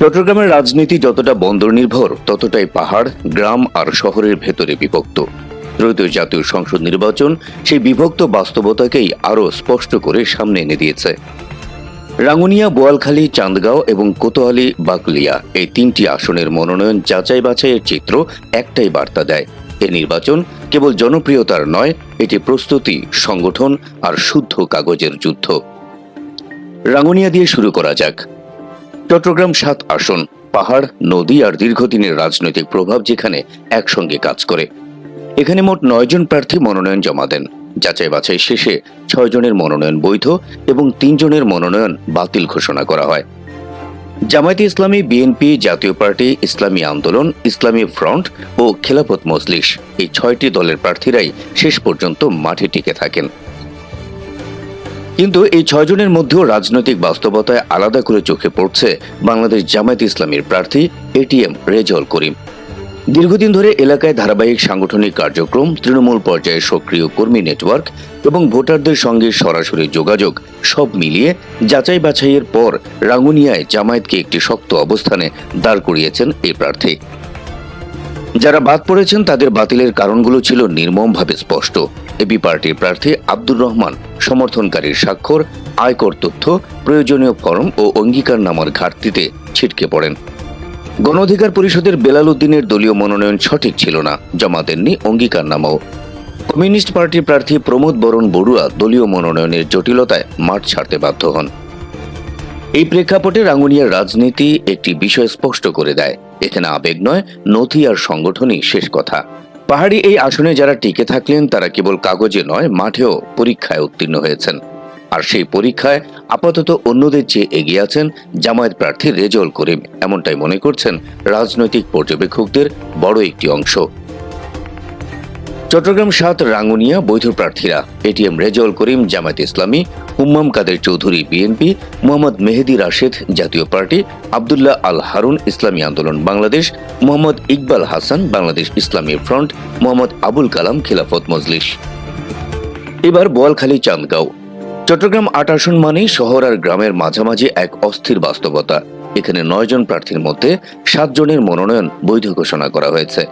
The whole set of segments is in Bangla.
চট্টগ্রামের রাজনীতি যতটা বন্দর নির্ভর ততটাই পাহাড়, গ্রাম আর শহরের ভেতরে বিভক্ত। ত্রয়োদশ জাতীয় সংসদ নির্বাচন সেই বিভক্ত বাস্তবতাকেই আরও স্পষ্ট করে সামনে এনে দিয়েছে। রাঙ্গুনিয়া, বোয়ালখালী, চান্দগাঁও এবং কোতোয়ালি, বাকলিয়া এই তিনটি আসনের মনোনয়ন যাচাই বাছাইয়ের চিত্র একটাই বার্তা দেয়। এ নির্বাচন কেবল জনপ্রিয়তার নয়, এটি প্রস্তুতি, সংগঠন আর শুদ্ধ কাগজের যুদ্ধ। রাঙ্গুনিয়া দিয়ে শুরু করা যাক। চট্টগ্রাম সাত আসন, পাহাড়, নদী আর দীর্ঘদিনের রাজনৈতিক প্রভাব যেখানে একসঙ্গে কাজ করে। এখানে মোট নয় জন প্রার্থী মনোনয়ন জমা দেন। যাচাই বাছাই শেষে ছয় জনের মনোনয়ন বৈধ এবং তিন জনের মনোনয়ন বাতিল ঘোষণা করা হয়। জামায়াতে ইসলামী, বিএনপি, জাতীয় পার্টি, ইসলামী আন্দোলন, ইসলামী ফ্রন্ট ও খেলাফত মজলিস এই ছয়টি দলের প্রার্থীরাই শেষ পর্যন্ত মাঠে টিকে থাকেন। কিন্তু এই ছয়জনের মধ্যেও রাজনৈতিক বাস্তবতায় আলাদা করে চোখে পড়ছে বাংলাদেশ জামায়াত ইসলামীর প্রার্থী এটিএম রেজল করিম। দীর্ঘদিন ধরে এলাকায় ধারাবাহিক সাংগঠনিক কার্যক্রম, তৃণমূল পর্যায়ে সক্রিয় কর্মী নেটওয়ার্ক এবং ভোটারদের সঙ্গে সরাসরি যোগাযোগ সব মিলিয়ে যাচাই বাছাইয়ের পর রাঙ্গুনিয়ায় জামায়াতকে একটি শক্ত অবস্থানে দাঁড় করিয়েছেন এই প্রার্থী। যারা বাদ পড়েছেন, তাদের বাতিলের কারণগুলো ছিল নির্মমভাবে স্পষ্ট। এবি পার্টির প্রার্থী আব্দুর রহমান, সমর্থনকারীর স্বাক্ষর, আয়কর তথ্য, প্রয়োজনীয় ফর্ম ও অঙ্গীকারনামার ঘাটতিতে ছিটকে পড়েন। গণ অধিকার পরিষদের বেলাল উদ্দিনের দলীয় মনোনয়ন সঠিক ছিল না জমা দেননি অঙ্গীকার অঙ্গীকারনামাও। কমিউনিস্ট পার্টির প্রার্থী প্রমোদ বরণ বড়ুয়া দলীয় মনোনয়নের জটিলতায় মাঠ ছাড়তে বাধ্য হন। এই প্রেক্ষাপটে রাঙ্গুনিয়ার রাজনীতি একটি বিষয় স্পষ্ট করে দেয়। এখানে আবেগ নয়, নথি আর সংগঠনই শেষ কথা। পাহাড়ি এই আসনে যারা টিকে থাকলেন, তারা কেবল কাগজে নয়, মাঠেও পরীক্ষায় উত্তীর্ণ হয়েছেন। আর সেই পরীক্ষায় আপাতত অন্যদের চেয়ে এগিয়ে আছেন জামায়াত প্রার্থী রেজল করিম। এমনটাই মনে করছেন রাজনৈতিক পর্যবেক্ষকদের বড় একটি অংশ। চট্টগ্রাম সাত, রাঙ্গুনিয়া বৈধ প্রার্থীরা। এটিএম রেজল করিম, জামায়াত ইসলামী উম্মাম কাদের চৌধুরী বিএনপি মোহাম্মদ মেহেদি রাশেদ জাতীয় পার্টি, আবদুল্লাহ আল হারুন, ইসলামী আন্দোলন বাংলাদেশ, মোহাম্মদ ইকবাল হাসান, বাংলাদেশ ইসলামী ফ্রন্ট, মোহাম্মদ আবুল কালাম, খিলাফত মজলিস। এবার বোয়ালখালী চান্দগাঁও। চট্টগ্রাম আট আসন মানেই শহর আর গ্রামের মাঝামাঝি এক অস্থির বাস্তবতা। এখানে নয় জন প্রার্থীর মধ্যে সাত জনের মনোনয়ন বৈধ ঘোষণা করা হয়েছে।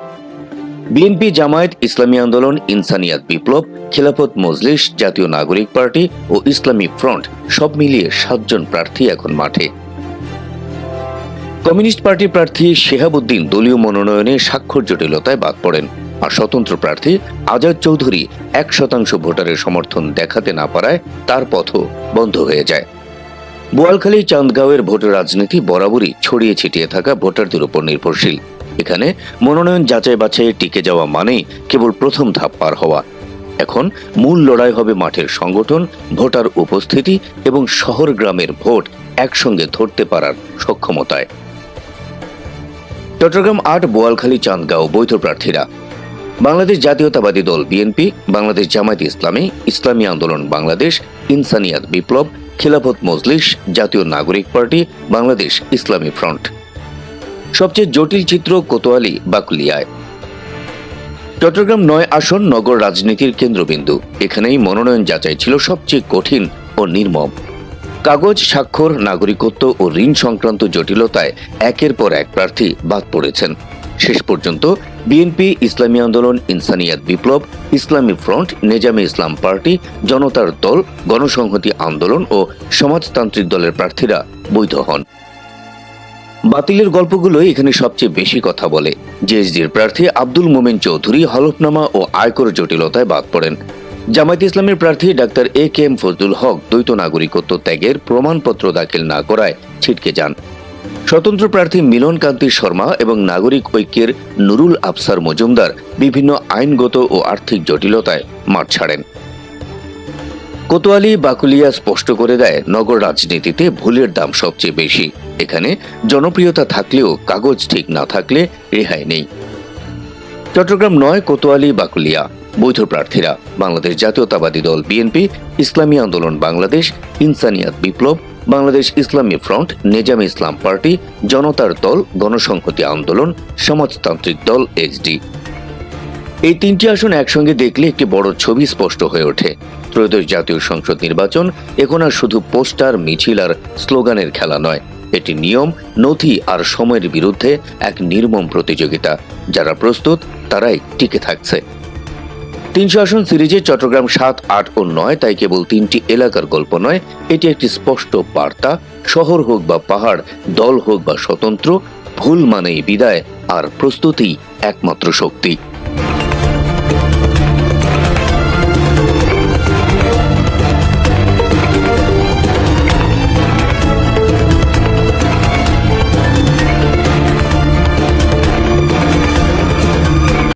বিএনপি জামায়াত ইসলামী আন্দোলন, ইনসানিয়াত বিপ্লব, খেলাফত মজলিস, জাতীয় নাগরিক পার্টি ও ইসলামী ফ্রন্ট সব মিলিয়ে সাতজন প্রার্থী এখন মাঠে। কমিউনিস্ট পার্টি প্রার্থী শেহাবুদ্দিন দলীয় মনোনয়নে স্বাক্ষর জটিলতায় বাদ পড়েন। আর স্বতন্ত্র প্রার্থী আজাদ চৌধুরী এক শতাংশ ভোটারের সমর্থন দেখাতে না পারায় তার পথও বন্ধ হয়ে যায়। বোয়ালখালী চান্দগাঁওয়ের ভোটের রাজনীতি বরাবরই ছড়িয়ে ছিটিয়ে থাকা ভোটারদের উপর নির্ভরশীল। এখানে মনোনয়ন যাচাই বাছাইয়ে টিকে যাওয়া মানেই কেবল প্রথম ধাপ পার হওয়া। এখন মূল লড়াই হবে মাঠের সংগঠন, ভোটার উপস্থিতি এবং শহর গ্রামের ভোট একসঙ্গে ধরতে পারার সক্ষমতায়। চট্টগ্রাম আট, বোয়ালখালী, চান্দগাঁও বৈধ প্রার্থীরা। বাংলাদেশ জাতীয়তাবাদী দল বিএনপি, বাংলাদেশ জামায়াত ইসলামী ইসলামী আন্দোলন বাংলাদেশ, ইনসানিয়াত বিপ্লব, খিলাফত মজলিস, জাতীয় নাগরিক পার্টি, বাংলাদেশ ইসলামী ফ্রন্ট। সবচেয়ে জটিল চিত্র কোতোয়ালি, বাকুলিয়ায়। চট্টগ্রাম নয় আসন নগর রাজনীতির কেন্দ্রবিন্দু। এখানেই মনোনয়ন যাচাই ছিল সবচেয়ে কঠিন ও নির্মম। কাগজ, স্বাক্ষর, নাগরিকত্ব ও ঋণ সংক্রান্ত জটিলতায় একের পর এক প্রার্থী বাদ পড়েছেন। শেষ পর্যন্ত বিএনপি, ইসলামী আন্দোলন, ইনসানিয়াত বিপ্লব, ইসলামী ফ্রন্ট, নেজামে ইসলাম পার্টি, জনতার দল, গণসংহতি আন্দোলন ও সমাজতান্ত্রিক দলের প্রার্থীরা বৈধ হন। বাতিলের গল্পগুলো এখানে সবচেয়ে বেশি কথা বলে। জেএসডির প্রার্থী আব্দুল মোমেন চৌধুরী হলফনামা ও আয়কর জটিলতায় বাদ পড়েন। জামায়াত ইসলামের প্রার্থী doctor A K M Fazlul Haque দ্বৈত নাগরিকত্ব ত্যাগের প্রমাণপত্র দাখিল না করায় ছিটকে যান। স্বতন্ত্র প্রার্থী মিলন কান্তি শর্মা এবং নাগরিক ঐক্যের নুরুল আফসার মজুমদার বিভিন্ন আইনগত ও আর্থিক জটিলতায় মাঠ ছাড়েন। কোতোয়ালি বাকুলিয়া স্পষ্ট করে দেয়, নগর রাজনীতিতে ভুলের দাম সবচেয়ে বেশি। এখানে জনপ্রিয়তা থাকলেও কাগজ ঠিক না থাকলে রেহাই নেই। চট্টগ্রাম নয়, কোতোয়ালি, বাকুলিয়া। বৈধ প্রার্থীরা, বাংলাদেশ জাতীয়তাবাদী দল বিএনপি, ইসলামী আন্দোলন বাংলাদেশ, ইনসানিয়াত বিপ্লব, বাংলাদেশ ইসলামী ফ্রন্ট, নেজাম ইসলাম পার্টি, জনতার দল, গণসংহতি আন্দোলন, সমাজতান্ত্রিক দল, এইচডি। এই তিনটি আসন একসঙ্গে দেখলে একটি বড় ছবি স্পষ্ট হয়ে ওঠে। ত্রয়োদশ জাতীয় সংসদ নির্বাচন, এখন আর শুধু পোস্টার, মিছিল আর স্লোগানের খেলা নয়। এটি নিয়ম, নথি আর সময়ের বিরুদ্ধে এক নির্মম প্রতিযোগিতা, যারা প্রস্তুত তারাই টিকে থাকছে। তিনশো আসন সিরিজে চট্টগ্রাম সাত, আট ও নয়, তাই কেবল তিনটি এলাকার গল্প নয়, এটি একটি স্পষ্ট বার্তা, শহর হোক বা পাহাড়, দল হোক বা স্বতন্ত্র, ভুল মানেই বিদায় আর প্রস্তুতি একমাত্র শক্তি।